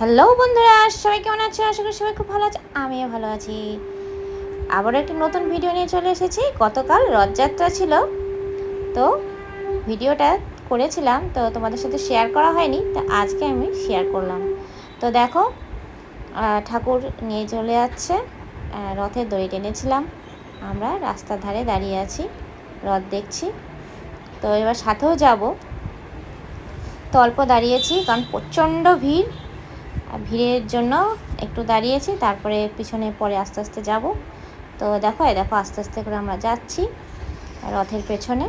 Hello বন্ধুরা, সবাই কেমন আছো আশা করি সবাই খুব ভালো আছে আমিও ভালো আছি। আবার একটি নতুন ভিডিও নিয়ে চলে এসেছি। গতকাল রথযাত্রা ছিল, তো ভিডিওটা করেছিলাম, তো তোমাদের সাথে শেয়ার করা হয়নি, তো আজকে আমি শেয়ার করলাম। তো দেখো ঠাকুর নিয়ে চলে যাচ্ছে রথের দড়ি টেনেছিলাম। আমরা রাস্তার ধারে দাঁড়িয়ে আছি, রথ দেখছি। তো এবার সাথেও যাব। তো অল্প দাঁড়িয়েছি, কারণ প্রচণ্ড ভিড় ভিড়ের জন্য একটু দাঁড়িয়েছি, তারপরে পিছনে পরে আস্তে আস্তে যাব। তো দেখো, এই দেখো, আস্তে আস্তে করে আমরা যাচ্ছি রথের পেছনে।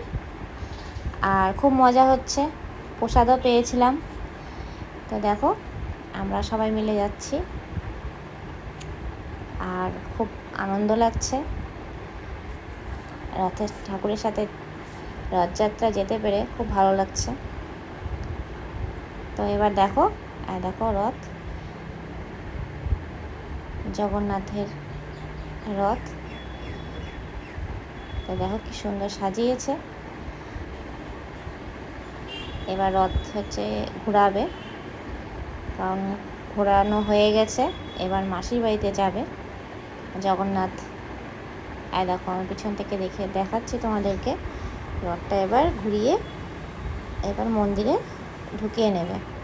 আর খুব মজা হচ্ছে, প্রসাদও পেয়েছিলাম। তো দেখো, আমরা সবাই মিলে যাচ্ছি। আর খুব আনন্দ লাগছে। রথের ঠাকুরের সাথে রথযাত্রা যেতে পেরে খুব ভালো লাগছে। তো এবার দেখো দেখো রথ। জগন্নাথের রথ। তো দেখো কি সুন্দর সাজিয়েছে। এবার রথ হচ্ছে ঘোরাবে। কারণ ঘোরানো হয়ে গেছে, এবার মাসির বাড়িতে যাবে। জগন্নাথ, আর দেখো আমি পিছন থেকে দেখে দেখাচ্ছি তোমাদেরকে। রথটা এবার ঘুরিয়ে, এবার মন্দিরে ঢুকিয়ে নেবে।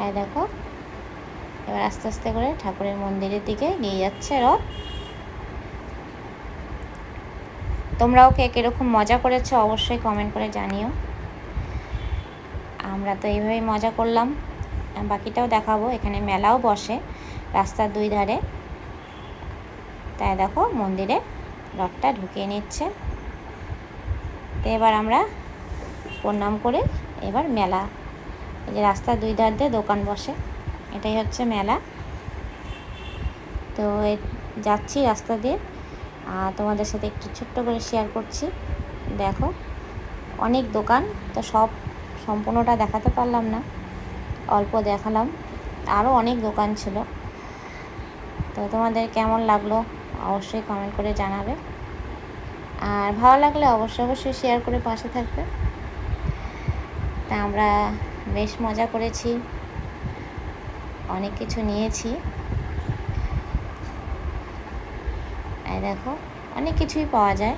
আর দেখো, এবার আস্তে আস্তে করে ঠাকুরের মন্দিরের দিকে নিয়ে যাচ্ছে রথ তোমরাও কে কীরকম মজা করেছ অবশ্যই কমেন্ট করে জানিও। আমরা তো এইভাবেই মজা করলাম। বাকিটাও দেখাবো, এখানে মেলাও বসে রাস্তার দুই ধারে। তাই দেখো, মন্দিরে রথটা ঢুকিয়ে নিচ্ছে। তো এবার আমরা প্রণাম করে এবার মেলা যে রাস্তার দুই ধার দিয়ে দোকান বসে। এটাই হচ্ছে মেলা। তো যাচ্ছি রাস্তা দিয়ে। আর তোমাদের সাথে একটু ছোট্ট করে শেয়ার করছি। দেখো, অনেক দোকান, তো সব সম্পূর্ণটা দেখাতে পারলাম না। অল্প দেখালাম। আরও অনেক দোকান ছিল। তো তোমাদের কেমন লাগল অবশ্যই কমেন্ট করে জানাবে। আর ভালো লাগলে অবশ্যই অবশ্যই শেয়ার করে পাশে থাকবে। তা আমরা বেশ মজা করেছি। অনেক কিছু নিয়েছি। এই দেখো, অনেক কিছুই পাওয়া যায়।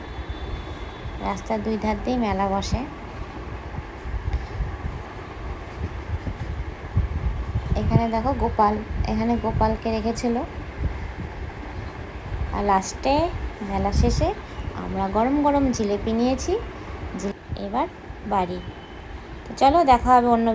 রাস্তার দুই ধার দিয়েই মেলা বসে। এখানে দেখো গোপাল, এখানে গোপালকে রেখেছিল। আর লাস্টে, মেলা শেষে আমরা গরম গরম জিলেপি নিয়েছি। এবার বাড়ি। চলো দেখা হবে অন্য